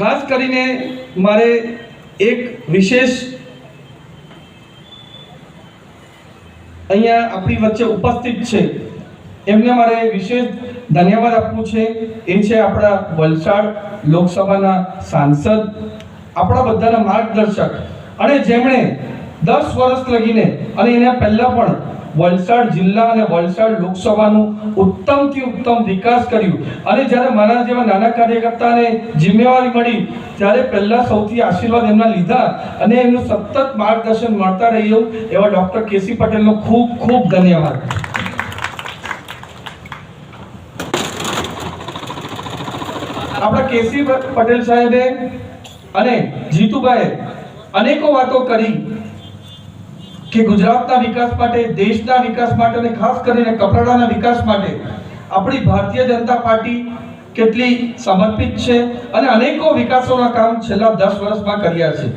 ખાસ કરીને મારે એક વિશેષ અહીંયા આપણી વચ્ચે ઉપસ્થિત છે. એમને મારે વિશેષ ધન્યવાદ આપવું છે. એ છે આપણા વલસાડ લોકસભાના સાંસદ, આપણા બધાના માર્ગદર્શક. અને જેમણે દસ વર્ષ લગીને અને એના પહેલાં પણ વલસાડ જિલ્લા અને વલસાડ લોકસભાનું ઉત્તમથી ઉત્તમ વિકાસ કર્યું. અને જ્યારે મારા જેવા નાના કાર્યકર્તાને જિમ્મેવારી મળી, ત્યારે પહેલા સૌથી આશીર્વાદ એમના લીધા અને એમનું સતત માર્ગદર્શન મળતા રહ્યું. એવા ડૉક્ટર કેસી પટેલનો ખૂબ ખૂબ ધન્યવાદ. આપણા કેસી પટેલ સાહેબે અને જીતુભાઈએ અનેકો વાતો કરી. કે ગુજરાતના વિકાસ માટે, દેશના વિકાસ માટે અને ખાસ કરીને કપરાડાના વિકાસ માટે આપણી ભારતીય જનતા પાર્ટી કેટલી સમર્પિત છે અને અનેકો વિકાસોના કામ છેલ્લા દસ વર્ષમાં કર્યા છે.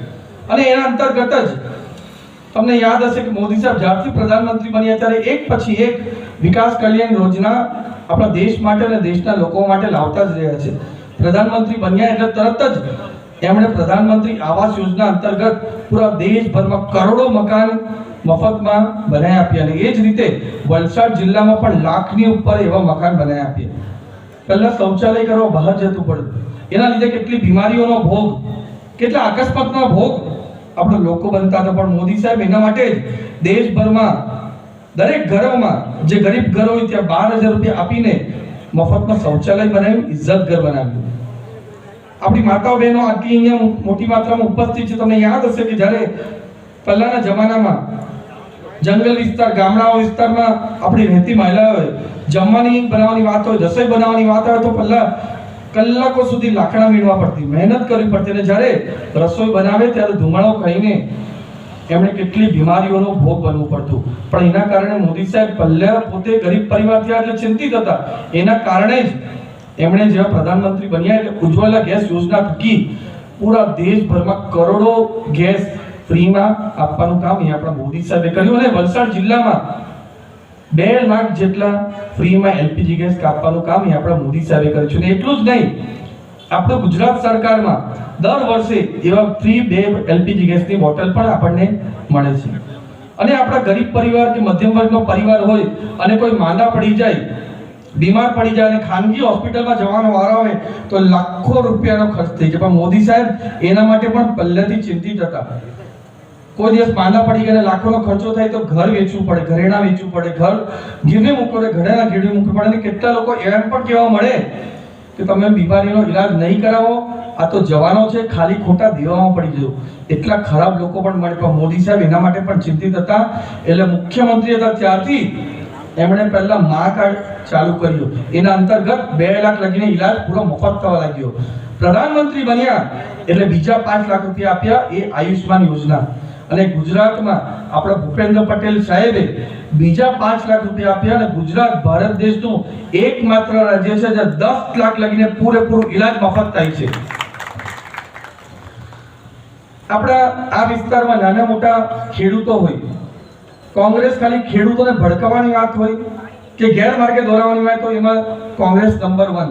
અને એના અંતર્ગત જ તમને યાદ હશે કે મોદી સાહેબ જ્યારથી પ્રધાનમંત્રી બન્યા ત્યારે એક પછી એક વિકાસ કલ્યાણ યોજના આપણા દેશ માટે અને દેશના લોકો માટે લાવતા જ રહ્યા છે. પ્રધાનમંત્રી બન્યા એટલે તરત જ એમણે પ્રધાનમંત્રી આવાસ યોજના અંતર્ગત પૂરા દેશભરમાં કરોડો મકાન મફતમાં બનાવી આપ્યા અને એ જ રીતે વલસાડ જિલ્લામાં પણ લાખની ઉપર એવા મકાન બનાવી આપ્યા પહેલાં શૌચાલય કરવા બહાર જતું પડતું. એના લીધે કેટલી બીમારીઓનો ભોગ, કેટલા અકસ્માતનો ભોગ આપણે લોકો બનતા હતા. પણ મોદી સાહેબ એના માટે જ દેશભરમાં દરેક ઘરોમાં, જે ગરીબ ઘરો હોય ત્યાં બાર હજાર રૂપિયા આપીને મફતમાં શૌચાલય બનાવ્યું ઇજ્જત ઘર બનાવ્યું. આપણી માતાઓ બહેનો આટલી અહીંયા મોટી માત્રામાં ઉપસ્થિત છે. તમને યાદ હશે કે જ્યારે પહેલાના જમાનામાં જંગલ વિસ્તાર, ગામડાઓ વિસ્તારમાં આપણી રહેતી મહિલાઓએ જમવાની, બનાવવાની વાત હોય, રસોઈ બનાવવાની વાત હોય, તો પહેલા કલાકો સુધી લાકડા વીણવા પડતી, મહેનત કરવી પડતી. અને જ્યારે રસોઈ બનાવે ત્યારે ધુમાડો ખાઈને એમણે કેટલી બીમારીઓનો ભોગ બનવું પડતું. પણ એના કારણે મોદી સાહેબ પહેલા પોતે ગરીબ પરિવારથી એટલે ચિંતિત હતા. એના કારણે જ એમણે જેવા પ્રધાનમંત્રી બન્યા એટલે ઉજ્જવલા ગેસ યોજના થકી પૂરા દેશભરમાં કરોડો ગેસ ફ્રીમાં આપવાનું કામ અહીંયા આપણા મોદી સાહેબે કર્યું અને વલસાડ જિલ્લામાં બે લાખ જેટલા ફ્રીમાં એલપીજી ગેસ કાપવાનું કામ અહીંયા આપણા મોદી સાહેબે કર્યું છે. એટલું જ નહીં, આપણે ગુજરાત સરકારમાં દર વર્ષે એવા ફ્રી બે એલપીજી ગેસની બોટલ પણ આપણને મળે છે. અને આપણા ગરીબ પરિવાર કે મધ્યમ વર્ગનો પરિવાર હોય અને કોઈ માંદા પડી જાય બીમાર પડી જાય અને ખાનગી હોસ્પિટલમાં જવાનો વારો આવે તો લાખો રૂપિયાનો ખર્ચ થઈ જાય. પણ મોદી સાહેબ, એના માટે પણ પહેલેથી ચિંતિત હતા. કોઈ દિવસ માંદા પડી ગયા લાખોનો ખર્ચો થાય તો ઘર વેચવું પડે, ઘરેણા વેચવું પડે, ઘર ગીરવે મૂકવું પડે, ઘરેણા ગીરવે મૂકવું પડે. અને કેટલા લોકો એમ પણ કહેવા મળે કે તમે બીમારીનો ઈલાજ નહીં કરાવો, આ તો જવાનો છે, ખાલી ખોટા દેવામાં પડી ગયો એટલા ખરાબ લોકો પણ મળે. પણ મોદી સાહેબ એના માટે પણ ચિંતિત હતા. એટલે મુખ્યમંત્રી હતા ત્યારથી એમણે પહેલા મા કાર્ડ ચાલુ કર્યું. એના અંતર્ગત બે લાખ લગીને ઈલાજ પૂરો મફત થવા લાગ્યો. પ્રધાનમંત્રી બન્યા એટલે બીજા પાંચ લાખ રૂપિયા આપ્યા એ આયુષ્માન યોજના. અને ગુજરાતમાં આપણા ભૂપેન્દ્ર પટેલ સાહેબે બીજા પાંચ લાખ રૂપિયા આપ્યા અને ગુજરાત, ભારત દેશનું એકમાત્ર રાજ્ય છે જ્યાં દસ લાખ લગીને પૂરેપૂરો ઈલાજ મફત થાય છે. આપણા આ વિસ્તારમાં નાના મોટા ખેડૂતો હોય કોંગ્રેસ ખાલી ખેડૂતોને ભડકાવવાની વાત હોય કે ગેરમાર્ગે દોરાવવાની હોય, એમાં કોંગ્રેસ નંબર વન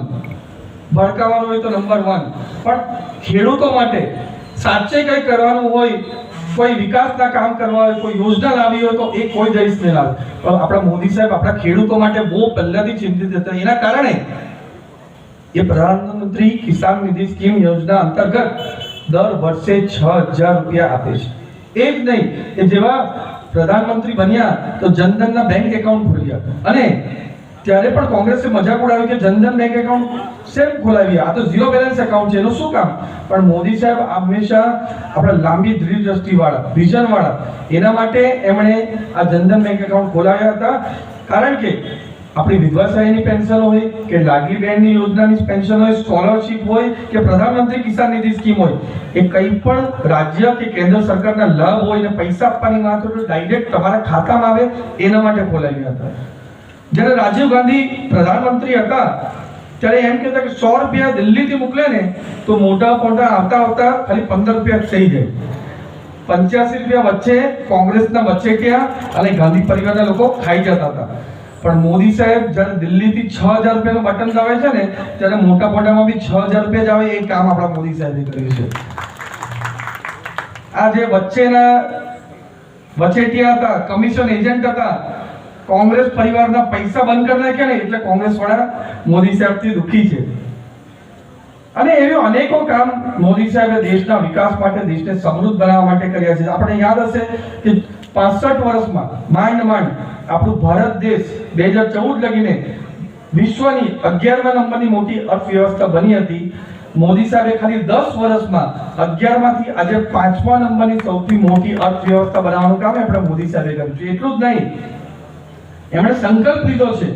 ભડકાવવાનું હોય તો નંબર વન પણ ખેડૂતો માટે સાચે કંઈ કરવાનું હોય, કોઈ વિકાસના કામ કરવા હોય, કોઈ યોજના લાવી હોય, તો એ કોઈ દેશ નહીં લાવે. આપણા મોદી સાહેબ આપણા ખેડૂતો માટે બહુ પહેલાથી ચિંતિત હતા. એના કારણે એ પ્રધાનમંત્રી કિસાન નિધિ સ્કીમ યોજના અંતર્ગત દર વર્ષે છ હજાર રૂપિયા આપે છે. એ જ નહીં કે જેવા પ્રધાનમંત્રી બન્યા તો જનધનના બેંક એકાઉન્ટ ખોલ્યા. અને ત્યારે પણ કોંગ્રેસે મજાક ઉડાવી કે જનધન બેંક એકાઉન્ટ સેમ ખોલાવી. આ તો ઝીરો બેલેન્સ એકાઉન્ટ છે, એનું શું કામ? પણ મોદી સાહેબ હંમેશા આપણા લાંબી દ્રષ્ટિ વાળા વિઝન વાળા એના માટે એમણે આ જનધન બેંક એકાઉન્ટ ખોલાવ્યા હતા. કારણ કે આપણી વિધવા પેન્શન હોય, કે લાગી બહેનની યોજનાની પેન્શન હોય સ્કોલરશિપ હોય, કે પ્રધાનમંત્રી કિસાન નિધિ સ્કીમ હોય, એ કંઈ પણ રાજ્ય કે કેન્દ્ર સરકારના લાભ હોય ને પૈસા આપવાની વાત હોય તો ડાયરેક્ટ તમારા ખાતામાં આવે, એના માટે ખોલાવ્યા હતા. જ્યારે રાજીવ ગાંધી પ્રધાનમંત્રી હતા, ત્યારે એમ કહેતા કે સો રૂપિયા દિલ્હીથી મોકલે ને, તો મોટા મોટા આવતા આવતા ખાલી પંદર રૂપિયા થઈ જાય. પંચ્યાસી રૂપિયા વચ્ચે કોંગ્રેસના વચ્ચે ગયા અને ગાંધી પરિવારના લોકો ખાઈ જતા હતા. પણ મોદી સાહેબ જ્યારે દિલ્હીથી છ હજાર રૂપિયાનું બટન દબાવે છે ને, ત્યારે મોટા મોટામાં બી છ હજાર રૂપિયા જ આવે એ કામ આપણા મોદી સાહેબે કર્યું છે. આ જે વચ્ચેના વચેટિયા હતા, કમિશન એજન્ટ હતા, કોંગ્રેસ પરિવારના પૈસા બંધ કરી નાખ્યા ને, એટલે કોંગ્રેસ વાળા મોદી સાહેબથી દુઃખી છે. અને એવી અનેકો કામ મોદી સાહેબે દેશના વિકાસ માટે, દેશને સમૃદ્ધ બનાવવા માટે કર્યા છે. આપણે યાદ હશે કે પાસઠ વર્ષમાં, માંડ માંડ, આપણું ભારત દેશ બે હજાર ચૌદ લગીને વિશ્વની અગિયારમા નંબરની મોટી અર્થવ્યવસ્થા બની હતી. મોદી સાહેબે ખાલી દસ વર્ષમાં અગિયારમાંથી આજે પાંચમા નંબરની સૌથી મોટી અર્થવ્યવસ્થા બનાવવાનું કામ આપણે મોદી સાહેબે કર્યું છે. એટલું જ નહીં, એમણે સંકલ્પ લીધો છે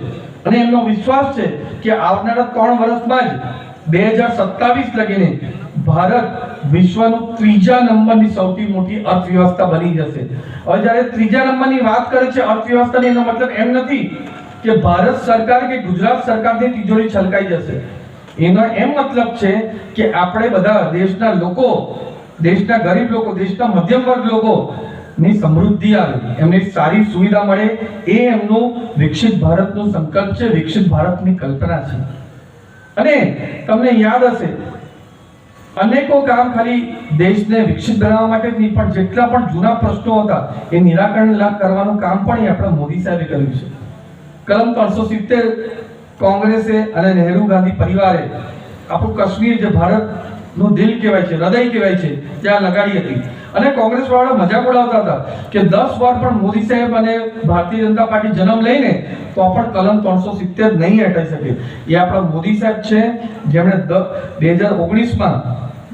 અને એમનો વિશ્વાસ છે કે આવનારા ત્રણ વર્ષમાં જ બે હજાર સત્તાવીસ લગીને ભારત વિશ્વનું ત્રીજા નંબરની સૌથી મોટી અર્થવ્યવસ્થા બની જશે. હવે જ્યારે ત્રીજા નંબરની વાત કરે છે, અર્થવ્યવસ્થાની એનો મતલબ એમ નથી કે ભારત સરકાર કે ગુજરાત સરકારની તિજોરી છલકાઈ જશે. એનો એમ મતલબ છે કે આપણે બધા દેશના લોકો, દેશના ગરીબ લોકો, દેશના મધ્યમ વર્ગ લોકો ની સમૃદ્ધિ આવે. એમને સારી સુવિધા મળે. એ એમનું વિકસિત ભારતનો સંકલ્પ છે, વિકસિત ભારતની કલ્પના છે. અને તમને યાદ હશે, અનેકો કામ ખાલી દેશને વિકસિત બનાવવા માટે જ નહીં, પણ જેટલા પણ જૂના પ્રશ્નો હતા, એ નિરાકરણ લાભ કરવાનું કામ પણ આપણા મોદી સાહેબે કર્યું છે. કલમ ત્રણસો સિત્તેર કોંગ્રેસે અને નહેરુ ગાંધી પરિવારે આપણું કાશ્મીર જે ભારતનું દિલ કહેવાય છે, હૃદય કહેવાય છે, ત્યાં લગાડી હતી. અને કોંગ્રેસ વાળા મજાક ઉડાવતા હતા કે દસ વાર પણ મોદી સાહેબ અને ભારતીય જનતા પાર્ટી જન્મ લઈને તો પણ કલમ ત્રણસો સિત્તેર નહીં હટાઈ શકે. એ આપણા મોદી સાહેબ છે. જેમણે બે હજાર ઓગણીસમાં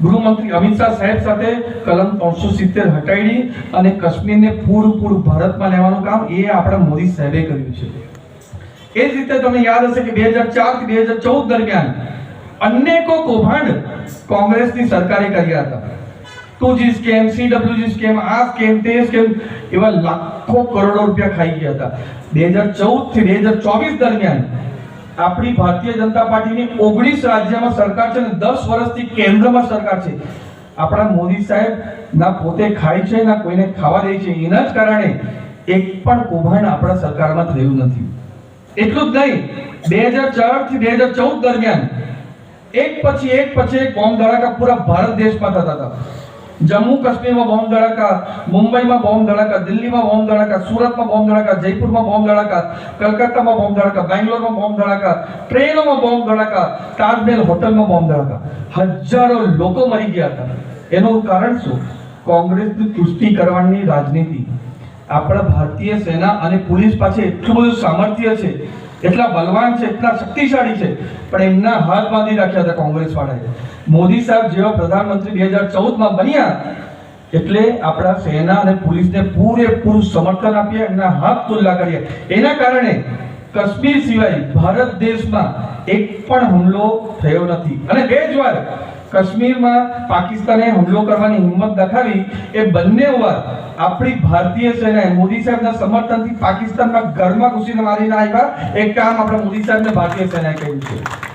ગૃહમંત્રી અમિત શાહ સાહેબ સાથે કલમ ત્રણસો સિત્તેર હટાવી અને કાશ્મીરને પૂરું પૂર ભારતમાં લેવાનું કામ એ આપણા મોદી સાહેબે કર્યું છે. એ જ રીતે તમને યાદ હશે કે બે હજાર ચાર બે હજાર ચૌદ દરમિયાન અનેકો કૌભાંડ કોંગ્રેસની સરકારે કર્યા હતા. ટુ સ્કેમ સીડબ્લ્યુજી સ્કેમ, આ સ્કેમ, તે સ્કેમ, એવા લાખો કરોડો રૂપિયા ખાઈ ગયા હતા. બે હજાર ચૌદથી બે હજાર ચોવીસ દરમિયાન આપણી ભારતીય જનતા પાર્ટીની ઓગણીસ રાજ્યમાં સરકાર છે અને દસ વર્ષથી કેન્દ્રમાં સરકાર છે. આપણા મોદી સાહેબ ના પોતે ખાય છે, ના કોઈને ખાવા દે છે, એના જ કારણે એક પણ કૌભાંડ આપણા સરકારમાં થયું નથી. એટલું જ નહીં, બે હજાર ચારથી બે હજાર ચૌદ દરમિયાન એક પછી એક પછી એક બોમ્બ ધડાકા પૂરા ભારત દેશમાં થતા હતા. જમ્મુ કાશ્મીરમાં બોમ્બ ધડાકા, મુંબઈમાં બોમ્બ ધડાકા, દિલ્હીમાં બોમ્બ ધડાકા, સુરતમાં બોમ્બ ધડાકા, જયપુરમાં બોમ્બ ધડાકા, કલકત્તામાં બોમ્બ ધડાકા, બેંગ્લોરમાં બોમ્બ ધડાકા, ટ્રેનોમાં બોમ્બ ધડાકા, તાજમહેલ હોટલમાં બોમ્બ ધડાકા. હજારો લોકો મરી ગયા હતા. એનું કારણ શું? કોંગ્રેસની તુષ્ટિ કરવાની રાજનીતિ. આપણા ભારતીય સેના અને પોલીસ પાસે એટલું બધું સામર્થ્ય છે એટલા બલવાન છે એટલા શક્તિશાળી છે. પણ એમના હાથ બાંધી રાખ્યા હતા કોંગ્રેસ વાળાએ મોદી સાહેબ જેવા પ્રધાનમંત્રી બે હજાર ચૌદમાં બન્યા, એટલે આપણા સેના અને પોલીસને પૂરેપૂરું સમર્થન આપીએ, એમના હાથ તુલ્લા કરીએ. એના કારણે કાશ્મીર સિવાય ભારત દેશમાં એક પણ હુમલો થયો નથી. અને બે જ વાર કાશ્મીરમાં પાકિસ્તાને હુમલો કરવાની હિંમત દાખવી એ બંને વાર આપણી ભારતીય સેનાએ મોદી સાહેબના સમર્થનથી પાકિસ્તાનમાં ઘરમાં ઘૂસીને મારીને આવ્યા. એક કામ આપણા મોદી સાહેબને ભારતીય સેનાએ કર્યું છે.